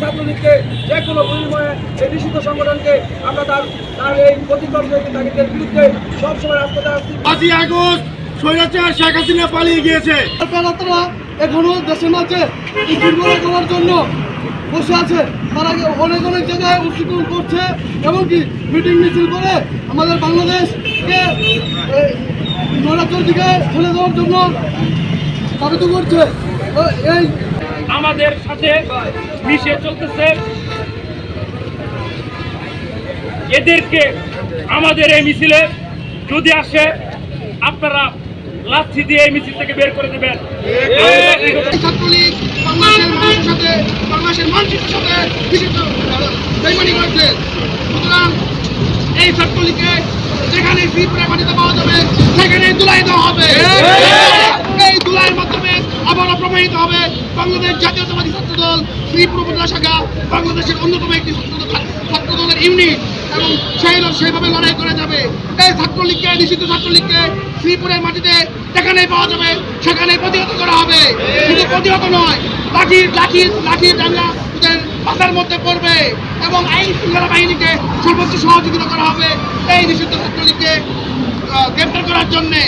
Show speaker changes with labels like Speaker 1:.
Speaker 1: ছাত্রলীগকে যে কোনো বিনিময়ে এই নিষিদ্ধ সংগঠনকে আমরা তার তার এই প্রতিক্রম তাদের বিরুদ্ধে সবসময় রাজপথে আসছি।
Speaker 2: পাঁচই আগস্ট স্বৈরাচার শেখ হাসিনা পালিয়ে গিয়েছে।
Speaker 3: তারা এখনও দেশের মাঝে উশৃঙ্খলা করার জন্য বসে আছে। তারা অনেক অনেক জায়গায় করছে এমনকি মিটিং মিছিল করে আমাদের বাংলাদেশকে নড়াচর দিকে ঠেলে দেওয়ার জন্য তাবিত করছে। এই
Speaker 4: আমাদের সাথে মিশে চলতেছে। এদেরকে আমাদের এই মিছিলে যদি আসে আপনারা লাঠি দিয়ে এই মিছিল থেকে বের করে দেবেন।
Speaker 3: এই ছাত্রলীগকে যেখানে মাটিতে পাওয়া যাবে সেখানে দুলাই দেওয়া হবে এই দুলাইয়ের মাধ্যমে আবারও প্রমাণিত হবে বাংলাদেশ জাতীয়তাবাদী ছাত্র দল শ্রীপুর উপজেলা শাখা বাংলাদেশের অন্যতম একটি ছাত্র দলের ইউনিট। এবং সেই সেইভাবে লড়াই করে যাবে। এই ছাত্রলীগকে, নিষিদ্ধ ছাত্রলীগকে শ্রীপুরের মাটিতে যেখানেই পাওয়া যাবে সেখানে প্রতিহত করা হবে। শুধু প্রতিহত নয়, লাঠি লাঠি লাঠি ডাঙ্গা মাথার মধ্যে পড়বে এবং আইন শৃঙ্খলা বাহিনীকে সর্বোচ্চ সহযোগিতা করা হবে। এই নিষিদ্ধ ছাত্রলীগকে গ্রেপ্তার করার জন্যে।